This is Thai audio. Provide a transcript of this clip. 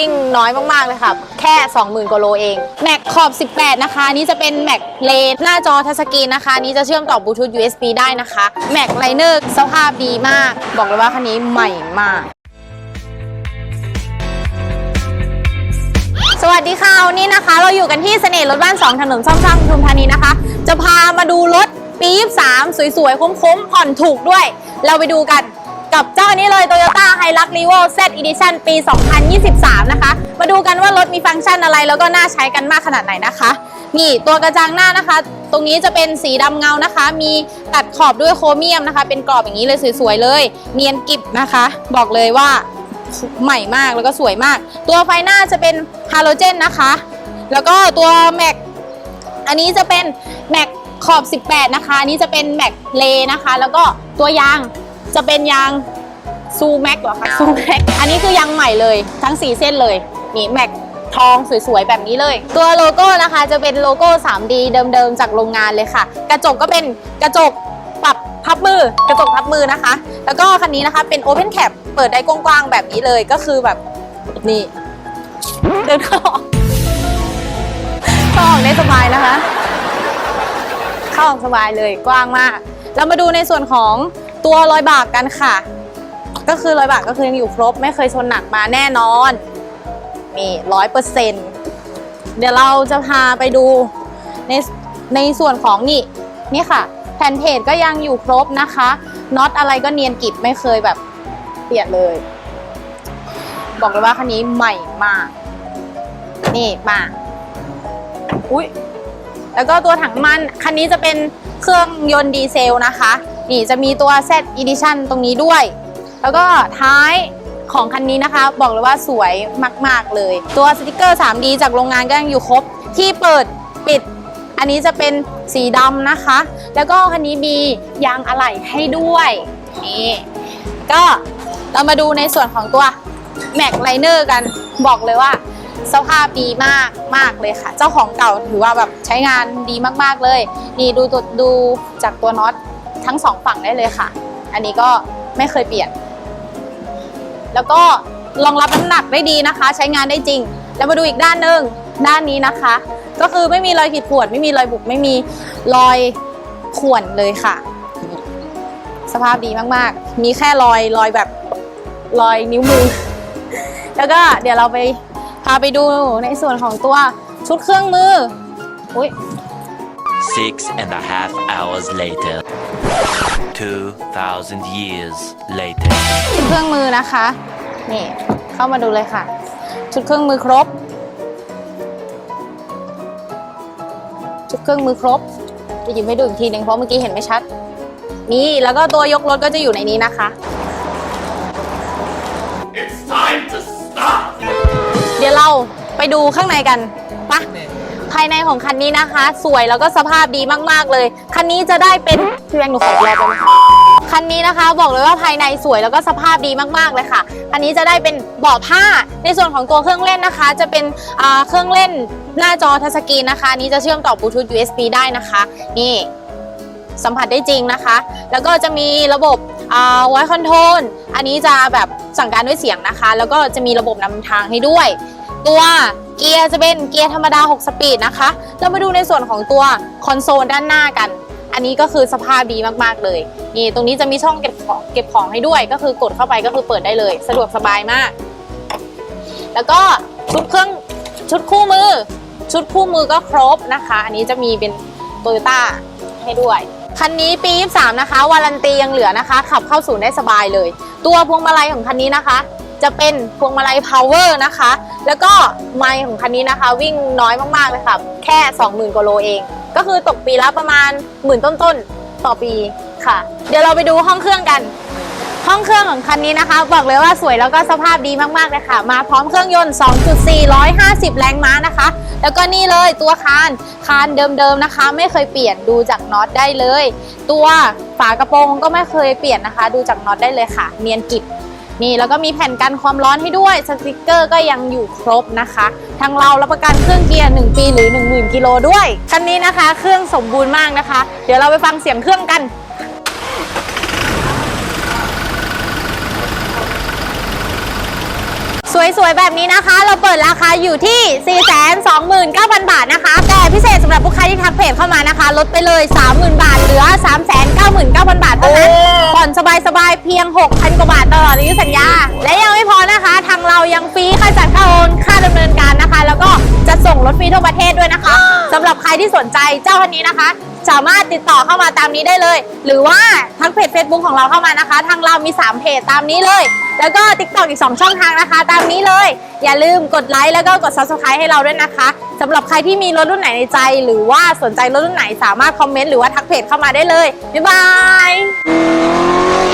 วิ่งน้อยมากๆเลยค่ะ แค่ 20,000กว่าโลเอง แม็กขอบ 18 นะคะ นี่จะเป็นแม็กเลนหน้าจอทัชสกรีนนะคะ นี่จะเชื่อมต่อบลูทูธ USB ได้นะคะแม็กไลเนอร์สภาพดีมาก บอกเลยว่าคันนี้ใหม่มาก สวัสดีค่ะวันนี้นะคะ เราอยู่กันที่เสน่ห์รถบ้าน 2 ถนนซ่อมสร้างปทุมธานีนะคะ จะพามาดูรถปี 23 สวยๆ คุ้มๆผ่อนถูกด้วย เราไปดูกัน กับเจ้านี้เลย Toyota Hilux Revo Z Edition ปี 2023 นะคะ มาดูกันว่ารถมีฟังก์ชันอะไร แล้วก็น่าใช้กันมากขนาดไหนนะคะ นี่ตัวกระจังหน้านะคะ ตรงนี้จะเป็นสีดำเงานะคะ มีตัดขอบด้วยโครเมียมนะคะ เป็นกรอบอย่างนี้เลยสวยๆเลย เนียนกริบนะคะ บอกเลยว่าใหม่มากแล้วก็สวยมาก ตัวไฟหน้าจะเป็นฮาโลเจนนะคะ แล้วก็ตัวแม็กอันนี้จะเป็นแม็กขอบ 18 นะคะอันนี้จะเป็นแม็กเลนะคะ แล้วก็ตัวยาง จะเป็นยางซูแม็กเหรอคะซูแม็กอันนี้คือยางใหม่เลยทั้ง 4 เส้นเลยนี่แม็กทองสวยๆ แบบนี้เลย ตัวโลโก้นะคะจะเป็นโลโก้ 3D เดิมๆ จากโรงงานเลยค่ะ กระจกก็เป็นกระจกปรับพับมือกระจกพับมือนะคะ แล้วก็คันนี้นะคะเป็น Open Cap เปิดได้กว้างๆ แบบนี้เลยก็คือแบบนี่ เดินเข้าออกเข้าออกได้สบายนะคะ เข้าออกสบายเลยกว้างมาก เรามาดูในส่วนของ ตัวรอยบากกันค่ะ ก็คือรอยบากก็คือยังอยู่ครบ ไม่เคยชนหนักมาแน่นอนนี่ร้อยเปอร์เซ็นต์เดี๋ยวเราจะพาไปดูในในส่วนของนี่นี่ค่ะ แผ่นเพจก็ยังอยู่ครบนะคะน็อตอะไรก็เนียนกริบไม่เคยแบบเปลี่ยนเลย บอกเลยว่าคันนี้ใหม่มาก นี่มาอุ้ยแล้วก็ตัวถังมันคันนี้จะเป็นเครื่องยนต์ดีเซลนะคะ นี่จะมีตัว Z Edition ตรงนี้ด้วย แล้วก็ท้ายของคันนี้นะคะ บอกเลยว่าสวยมาก ๆ เลย ตัวสติกเกอร์ 3D จากโรงงานก็ยังอยู่ครบ ที่เปิดปิด อันนี้จะเป็นสีดำนะคะ แล้วก็คันนี้มียางอะไหล่ให้ด้วยนี่ก็เรามาดูในส่วนของตัวแม็กไลเนอร์กันบอกเลยว่าสภาพดีมากมากเลยค่ะ เจ้าของเก่าถือว่าแบบใช้งานดีมากๆเลย นี่ดูดูจากตัวน็อต ทั้งสองฝั่งได้เลยค่ะ อันนี้ก็ไม่เคยเปลี่ยน แล้วก็รองรับน้ำหนักได้ดีนะคะ ใช้งานได้จริง แล้วมาดูอีกด้านหนึ่งด้านนี้นะคะ ก็คือไม่มีรอยขีดข่วนไม่มีรอยบุกไม่มีรอยข่วนเลยค่ะ สภาพดีมากๆ มีแค่รอยรอยแบบรอยนิ้วมือ แล้วก็เดี๋ยวเราไปพาไปดูในส่วนของตัวชุดเครื่องมืออุ้ย Six and a half hours later. Two thousand years later. ชุดเครื่องมือนะคะ นี่ เข้ามาดูเลยค่ะ ชุดเครื่องมือครบ ชุดเครื่องมือครบ จะหยิบให้ดูอีกทีหนึ่งเพราะเมื่อกี้เห็นไม่ชัด นี่แล้วก็ตัวยกรถก็จะอยู่ในนี้นะคะ It's time to stop! เดี๋ยวเราไปดูข้างในกันปะ ภายในของคันนี้นะคะ สวยแล้วก็สภาพดีมากๆเลย คันนี้จะได้เป็นพี่แบงค์หนูขอแปลกันนะคะคันนี้นะคะบอกเลยว่าภายในสวยแล้วก็สภาพดีมากๆเลยค่ะ คันนี้จะได้เป็นเบาะผ้า ในส่วนของตัวเครื่องเล่นนะคะ จะเป็นเครื่องเล่นหน้าจอทัชสกรีนนะคะนนี้จะเชื่อมต่อบลูทูธ USB ได้นะคะ นี่สัมผัสได้จริงนะคะ แล้วก็จะมีระบบไวคอนโทรลอันนี้จะแบบสั่งการด้วยเสียงนะคะ แล้วก็จะมีระบบนำทางให้ด้วย ตัวเกียร์จะเป็นเกียร์ธรรมดา 6 สปีดนะคะ เรามาดูในส่วนของตัวคอนโซลด้านหน้ากัน อันนี้ก็คือสภาพดีมากๆเลย นี่ตรงนี้จะมีช่องเก็บของเก็บของให้ด้วย ก็คือกดเข้าไปก็คือเปิดได้เลย สะดวกสบายมาก แล้วก็ชุดเครื่องชุดคู่มือ ชุดคู่มือก็ครบนะคะ อันนี้จะมีเป็นโตโยต้าให้ด้วยคันนี้ปี 23 นะคะ วารันตียังเหลือนะคะ ขับเข้าศูนย์ได้สบายเลย ตัวพวงมาลัยของคันนี้นะคะ จะเป็นพวงมาลัย power นะคะ แล้วก็ไมล์ของคันนี้นะคะ วิ่งน้อยมากๆเลยค่ะ แค่ 20,000กว่าโลเอง ก็คือตกปีละประมาณหมื่นต้นๆ ต่อปีค่ะ เดี๋ยวเราไปดูห้องเครื่องกัน ห้องเครื่องของคันนี้นะคะ บอกเลยว่าสวยแล้วก็สภาพดีมากๆเลยค่ะ มาพร้อมเครื่องยนต์ 2.4 150 แรงม้านะคะ แล้วก็นี่เลยตัวคาน คานเดิมๆนะคะ ไม่เคยเปลี่ยนดูจากน็อตได้เลย ตัวฝากระโปรงก็ไม่เคยเปลี่ยนนะคะ ดูจากน็อตได้เลยค่ะ เนียนกิบ นี่แล้วก็มีแผ่นกันความร้อนให้ด้วยสติกเกอร์ก็ยังอยู่ครบนะคะ ทางเรารับประกันเครื่องเกียร์ 1 ปีหรือ 10,000 กิโลด้วย คันนี้นะคะ เครื่องสมบูรณ์มากนะคะ เดี๋ยวเราไปฟังเสียงเครื่องกัน สวยๆ แบบนี้นะคะ เราเปิดราคาอยู่ที่ 429,000 บาทนะคะ แต่พิเศษสำหรับลูกค้าที่ทักเพจเข้ามานะคะ ลดไปเลย 30,000 บาท เหลือ 399,000 บาทเท่านั้นผ่อนสบายๆ เพียง 6,000 กว่าบาทตลอดอายุสัญญา และยังไม่พอนะคะ ทางเรายังฟรีค่าจัดค่าโอนค่าดำเนินการนะคะ แล้วก็จะส่งรถฟรีทั่วประเทศด้วยนะคะสำหรับใครที่สนใจเจ้าคันนี้นะคะสามารถติดต่อเข้ามาตามนี้ได้เลย หรือว่าทักเพจ Facebook ของเราเข้ามานะคะ ทางเรามี 3 เพจตามนี้เลย แล้วก็ TikTok อีก 2 ช่องทางนะคะ ตามนี้เลย อย่าลืมกดไลค์แล้วก็กด Subscribe ให้เราด้วยนะคะสำหรับใครที่มีรถรุ่นไหนในใจ หรือว่าสนใจรถรุ่นไหนสามารถคอมเมนต์หรือว่าทักเพจเข้ามาได้เลยบ๊ายบาย